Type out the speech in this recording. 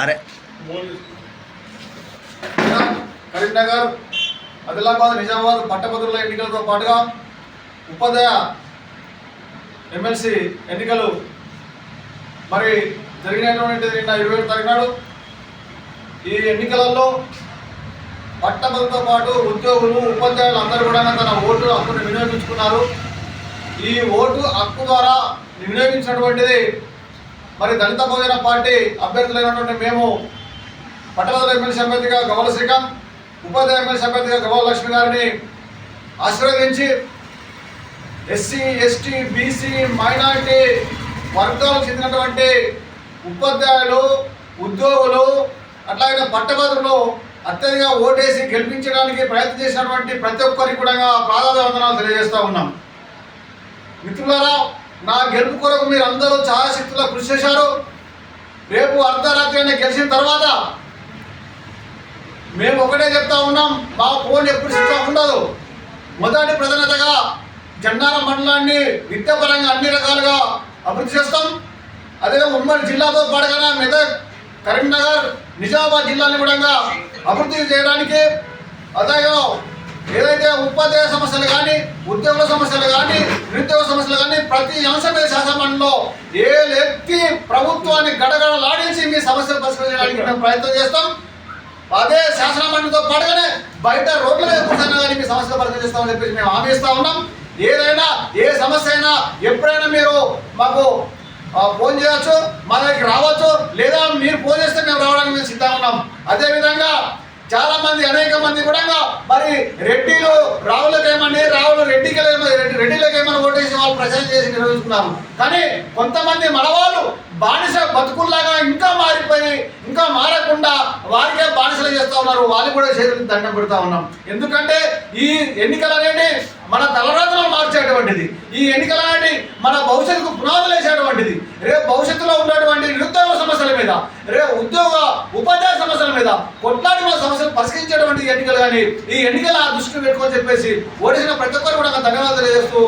అరే. కరీంనగర్ ఆదిలాబాద్ నిజామాబాద్ పట్టభద్రుల ఎన్నికలతో పాటుగా ఉపాధ్యాయ ఎమ్మెల్సీ ఎన్నికలు మరి జరిగినటువంటి నిన్న ఇరవై ఏడు ఈ ఎన్నికలలో పట్టభద్రులతో పాటు ఉద్యోగులు ఉపాధ్యాయులు అందరూ కూడా తన ఓటు హక్కును వినియోగించుకున్నారు. ఈ ఓటు హక్కు ద్వారా వినియోగించినటువంటిది మరి దళిత భోజన పార్టీ అభ్యర్థులైనటువంటి మేము పట్టభద్రుల ఎమ్మెల్సీ అభ్యర్థిగా గవల శ్రీకాంత్ ఉపాధ్యాయ ఎమ్మెల్సీ అభ్యర్థిగా గవల లక్ష్మి గారిని ఆశీర్వదించి ఎస్సీ ఎస్టీ బీసీ మైనార్టీ వర్గాలకు చెందినటువంటి ఉపాధ్యాయులు ఉద్యోగులు అట్లాగే పట్టభద్రులు అత్యధికంగా ఓటేసి గెలిపించడానికి ప్రయత్నం చేసినటువంటి ప్రతి ఒక్కరికి కూడా ప్రాధాన్య వందనాలు తెలియజేస్తూ ఉన్నాం. మిత్రులారా నా గెలుపు కొరకు మీరు అందరూ చాలా శక్తుల కృషి చేశారు. రేపు అర్ధరాత్రి అయినా గెలిచిన తర్వాత మేము ఒకటే చెప్తా ఉన్నాం మా ఫోన్ ఎప్పుడు స్విచ్ ఆఫ్ ఉండదు. మొదటి ప్రధానతగా జెండాల మండలాన్ని విద్యాపరంగా అన్ని రకాలుగా అభివృద్ధి చేస్తాం. అదే ఉమ్మడి జిల్లాతో పాటుగా మెదక్ కరీంనగర్ నిజామాబాద్ జిల్లాని కూడా అభివృద్ధి చేయడానికి అదేగా ఏదైతే ఉపాధ్యాయ సమస్యలు కానీ ఉద్యోగుల సమస్యలు కానీ నిరుద్యోగ సమస్యలు కానీ ప్రతి అంశమే మీద శాసనమండలిలో ఏ వ్యక్తి ప్రభుత్వాన్ని గడగడలాడించి మీ సమస్యలు పరిష్కరించడానికి మేము ప్రయత్నం చేస్తాం. అదే శాసనమండలితో పాటుగానే బయట రోడ్ల మీద కూర్చొని కానీ మీ సమస్యలు పరిష్కరిస్తామని చెప్పేసి మేము హామీ ఇస్తా ఉన్నాం. ఏదైనా ఏ సమస్య అయినా ఎప్పుడైనా మీరు మాకు ఫోన్ చేయొచ్చు మా దగ్గరికి రావచ్చు లేదా మీరు ఫోన్ చేస్తే మేము రావడానికి మేము సిద్ధంగా ఉన్నాం. అదేవిధంగా చాలా మంది అనేక మంది కూడా మరి రెడ్డిలు రావులకు ఏమని రావులు రెడ్డికి రెడ్డిలకు ఏమని ఓటేసి వాళ్ళు ప్రచారం చేసి నిర్వహిస్తున్నారు. కానీ కొంతమంది మనవాళ్ళు బానిస బతుకుల్లాగా ఇంకా మారిపోయి ఇంకా మారకుండా వారికే బానిసలు చేస్తూ ఉన్నారు. వాళ్ళు కూడా చేతులు దండం పెడతా ఉన్నాం. ఎందుకంటే ఈ ఎన్నికలు అనేది మన తలరాతలను మార్చేటువంటిది. ఈ ఎన్నికలు అనేది మన భవిష్యత్తుకు పునాదులు వేసేటువంటిది. రేపు భవిష్యత్తులో ఉన్నటువంటి నిరుద్యోగ సమస్యల మీద రే ఉద్యోగ ఉపాధ్యాయ సమస్యల మీద కొట్లాడి సమస్యలు పరిష్కరించేటువంటి ఎన్నికలు కానీ ఈ ఎన్నికల దృష్టిని పెట్టుకొని చెప్పేసి ఓడిసిన ప్రతి ఒక్కరు కూడా ధన్యవాదాలు తెలియజేస్తూ